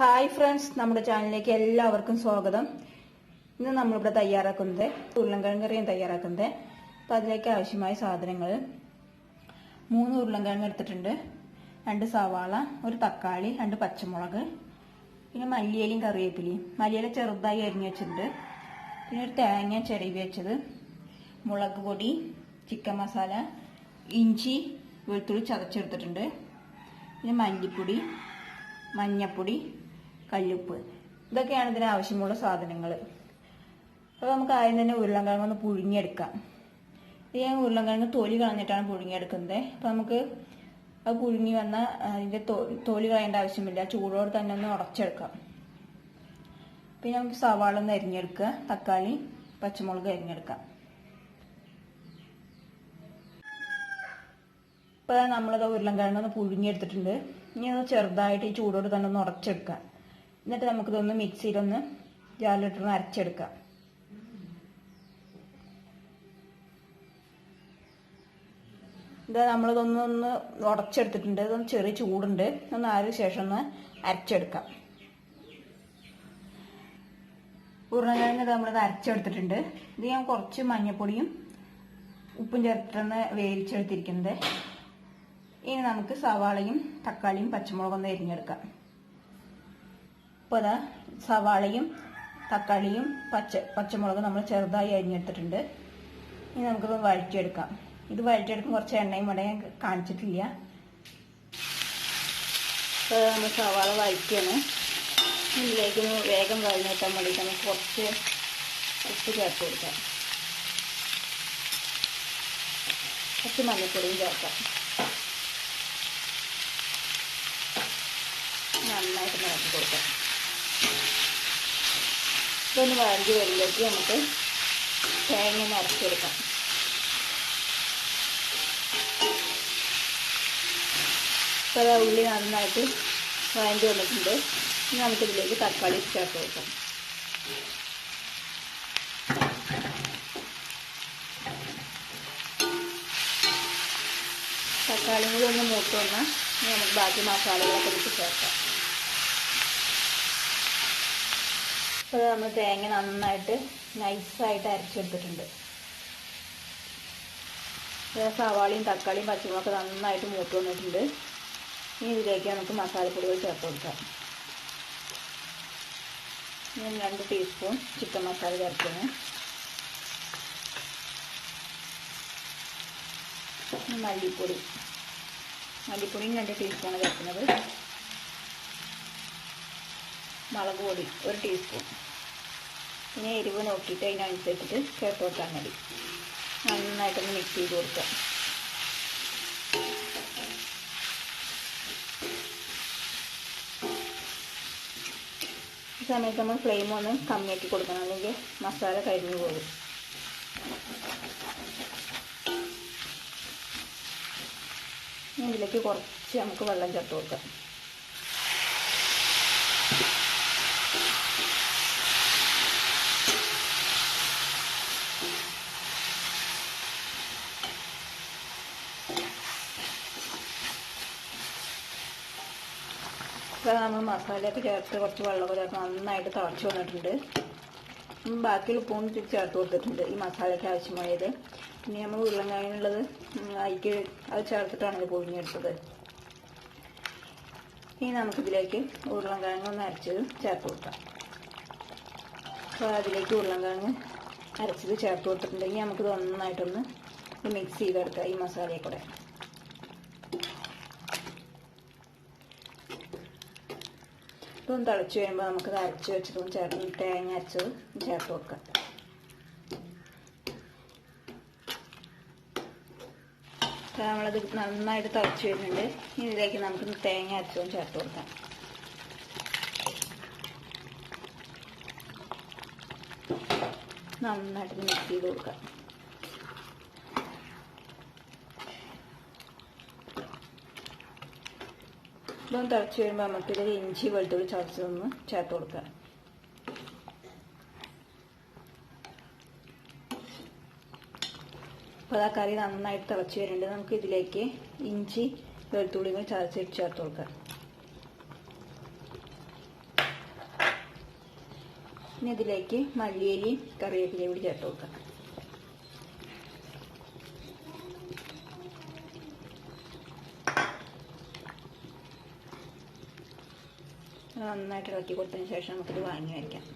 Hi friends നമ്മുടെ ചാനലിലേക്ക് എല്ലാവർക്കും സ്വാഗതം. ഇന്ന് നമ്മളിവിടെ തയ്യാറാക്കുന്നത് ഉരുളൻകിഴങ്ങ് കറിയാണ് തയ്യാറാക്കുന്നത്. അപ്പം അതിലേക്ക് ആവശ്യമായ സാധനങ്ങൾ. മൂന്ന് ഉരുളൻകിഴങ്ങ് എടുത്തിട്ടുണ്ട്. രണ്ട് സവാള ഒരു തക്കാളി രണ്ട് പച്ചമുളക് പിന്നെ മല്ലിയിലയും കറിവേപ്പിലയും. മല്ലിയില ചെറുതായി അരിഞ്ഞു വെച്ചിട്ടുണ്ട്. പിന്നെ ഒരു തേങ്ങ ചിരവി വെച്ചത്. മുളക് പൊടി ചിക്കൻ മസാല ഇഞ്ചി വെളുത്തുള്ളി ചതച്ചെടുത്തിട്ടുണ്ട്. പിന്നെ മല്ലിപ്പൊടി മഞ്ഞപ്പൊടി കല്ലുപ്പ്. ഇതൊക്കെയാണ് ഇതിന് ആവശ്യമുള്ള സാധനങ്ങൾ അപ്പോൾ നമുക്ക് ആദ്യം തന്നെ ഉരുളൻകിഴങ്ങ് ഒന്ന് പുഴുങ്ങിയെടുക്കാം. ഇത് ഞാൻ ഉരുളൻകിഴങ്ങ് തൊലി കളഞ്ഞിട്ടാണ് പുഴുങ്ങിയെടുക്കുന്നത്. അപ്പോൾ നമുക്ക് അത് പുഴുങ്ങി വന്ന അതിന്റെ തൊലി കളയേണ്ട ആവശ്യമില്ല. ചൂടോട് തന്നെ ഒന്ന് ഉടച്ചെടുക്കാം. പിന്നെ നമുക്ക് സവാള ഒന്ന് അരിഞ്ഞെടുക്കുക. തക്കാളി പച്ചമുളക് അരിഞ്ഞെടുക്കാം. ഇപ്പോൾ നമ്മളത് ഉരുളൻകിഴങ്ങ് ഒന്ന് പുഴുങ്ങിയെടുത്തിട്ടുണ്ട്. ഇനി ഒന്ന് ചെറുതായിട്ട് ഈ ചൂടോട് തന്നെ ഒന്ന് ഉടച്ചെടുക്കാം. എന്നിട്ട് നമുക്കിതൊന്ന് മിക്സിയിലൊന്ന് ജാലിലിട്ടൊന്ന് അരച്ചെടുക്കാം. ഇത് നമ്മളിതൊന്ന് ഒന്ന് ഉടച്ചെടുത്തിട്ടുണ്ട്. ഇതൊന്ന് ചെറിയ ചൂടുണ്ട്. ഒന്ന് ആരും ശേഷം ഒന്ന് അരച്ചെടുക്കാം. ഉരുളക്കിഴങ്ങ് നമ്മളിത് അരച്ചെടുത്തിട്ടുണ്ട്. ഇത് ഞാൻ കുറച്ച് മഞ്ഞൾപ്പൊടിയും ഉപ്പും ചേർത്തിട്ടൊന്ന് വേവിച്ചെടുത്തിരിക്കുന്നത്. ഇനി നമുക്ക് സവാളയും തക്കാളിയും പച്ചമുളകൊന്ന് എരിഞ്ഞെടുക്കാം ഇപ്പോൾ അതാ സവാളയും തക്കാളിയും പച്ച പച്ചമുളകും നമ്മൾ ചെറുതായി അരിഞ്ഞെടുത്തിട്ടുണ്ട്. ഇനി നമുക്കിത് വഴറ്റിയെടുക്കാം. ഇത് വഴറ്റിയെടുക്കും കുറച്ച് എണ്ണയും ഇവിടെ ഞാൻ കാണിച്ചിട്ടില്ല. ഇപ്പോൾ നമ്മൾ സവാള വഴറ്റിയാണ്. ഇതിലേക്ക് വേഗം കഴിഞ്ഞിട്ടാൻ വേണ്ടിയിട്ട് നമുക്ക് കുറച്ച് ഉപ്പ് ചേർത്ത് കൊടുക്കാം. കുറച്ച് മഞ്ഞൾപ്പൊടിയും ചേർക്കാം നന്നായിട്ട് നിറച്ച് കൊടുക്കാം ഇതൊന്ന് വഴഞ്ഞ് വരുമ്പോഴേക്ക് നമുക്ക് തേങ്ങ നിറച്ചെടുക്കാം ഇപ്പോൾ ഉള്ളി നന്നായിട്ട് വഴഞ്ഞ് വന്നിട്ടുണ്ട്. ഇനി നമുക്കിതിലേക്ക് തക്കാളി ചേർത്ത് കൊടുക്കാം. തക്കാളിയും കൂടി ഒന്ന് മൂത്ത് വന്നാൽ നമുക്ക് ബാക്കി മസാലകളൊക്കെ ഇതിലേക്ക് ചേർക്കാം. ഇപ്പോൾ നമ്മൾ തേങ്ങ നന്നായിട്ട് നൈസായിട്ട് അരച്ചെടുത്തിട്ടുണ്ട്. സവാളയും തക്കാളിയും പച്ചമുളകൊക്കെ നന്നായിട്ട് മൂത്ത് വന്നിട്ടുണ്ട്. ഇനി ഇതിലേക്ക് നമുക്ക് മസാലപ്പൊടികൾ ചേർത്ത് കൊടുക്കാം. ഞാൻ രണ്ട് ടീസ്പൂൺ ചിക്കൻ മസാല ചേർക്കുന്നു മല്ലിപ്പൊടി. മല്ലിപ്പൊടിയും രണ്ട് ടീസ്പൂൺ ചേർക്കുന്നത്. മുളക് പൊടി ഒരു ടീസ്പൂൺ പിന്നെ എരിവ് നോക്കിയിട്ട് അതിനനുസരിച്ചിട്ട് ചേർത്ത് കൊടുത്താൽ മതി. നന്നായിട്ടൊന്ന് മിക്സ് ചെയ്ത് കൊടുക്കുക. ഈ സമയത്ത് നമ്മൾ ഫ്ലെയിം ഒന്ന് കമ്മിയാക്കി കൊടുക്കണം. അല്ലെങ്കിൽ മസാല കരിഞ്ഞു പോകും. ഇതിലേക്ക് കുറച്ച് നമുക്ക് വെള്ളം ചേർത്ത് കൊടുക്കാം. ഇപ്പോൾ നമ്മൾ മസാലയൊക്കെ ചേർത്ത് കുറച്ച് വെള്ളമൊക്കെ ചേർത്ത് നന്നായിട്ട് തിളച്ച് വന്നിട്ടുണ്ട്. ബാക്കി ഉപ്പും ചേർത്ത് കൊടുത്തിട്ടുണ്ട് ഈ മസാലയ്ക്ക് ആവശ്യമായത്. ഇനി നമ്മൾ ഉരുളൻകിഴങ്ങുള്ളത് അതിക്ക് അത് ചേർത്തിട്ടാണ് ഇത് പൊഴിഞ്ഞെടുത്തത് ഇനി നമുക്കിതിലേക്ക് ഉരുളൻകിഴങ്ങ് ഒന്ന് അരച്ചത് ചേർത്ത് കൊടുക്കാം. അപ്പോൾ അതിലേക്ക് ഉരുളൻകിഴങ്ങ് അരച്ചത് ചേർത്ത് കൊടുത്തിട്ടുണ്ടെങ്കിൽ നമുക്കിത് നന്നായിട്ടൊന്ന് മിക്സ് ചെയ്തെടുക്കാം ഈ മസാലയെ കൂടെ. ഇതൊന്ന് തിളച്ച് വരുമ്പോൾ നമുക്കിത് അരച്ച് വെച്ചതും ചേർത്ത് തേങ്ങ അരച്ചതും ചേർത്ത് കൊടുക്കാം. നമ്മളത് നന്നായിട്ട് തിളച്ച് വരുന്നുണ്ട്. ഇതിലേക്ക് നമുക്ക് തേങ്ങ അരച്ചതും ചേർത്ത് കൊടുക്കാം. നന്നായിട്ട് മിക്സ് ചെയ്ത് കൊടുക്കാം. ഇതൊന്ന് തിളച്ച് വരുമ്പോൾ നമുക്കിത് ഇഞ്ചി വെളുത്തുള്ളി ചതച്ചതൊന്ന് ചേർത്ത് കൊടുക്കാം. അപ്പോൾ ആ കറി നന്നായിട്ട് തിളച്ച് വരുന്നുണ്ട്. നമുക്ക് ഇതിലേക്ക് ഇഞ്ചി വെളുത്തുള്ളി ചതച്ചിട്ട് ചേർത്ത് കൊടുക്കാം. ഇനി ഇതിലേക്ക് മല്ലിയരി കറിവേപ്പിലയും കൂടി ചേർത്ത് കൊടുക്കാം. നന്നായിട്ട് ഇളക്കി കൊടുത്തതിന് ശേഷം നമുക്കിത് വാങ്ങി വയ്ക്കാം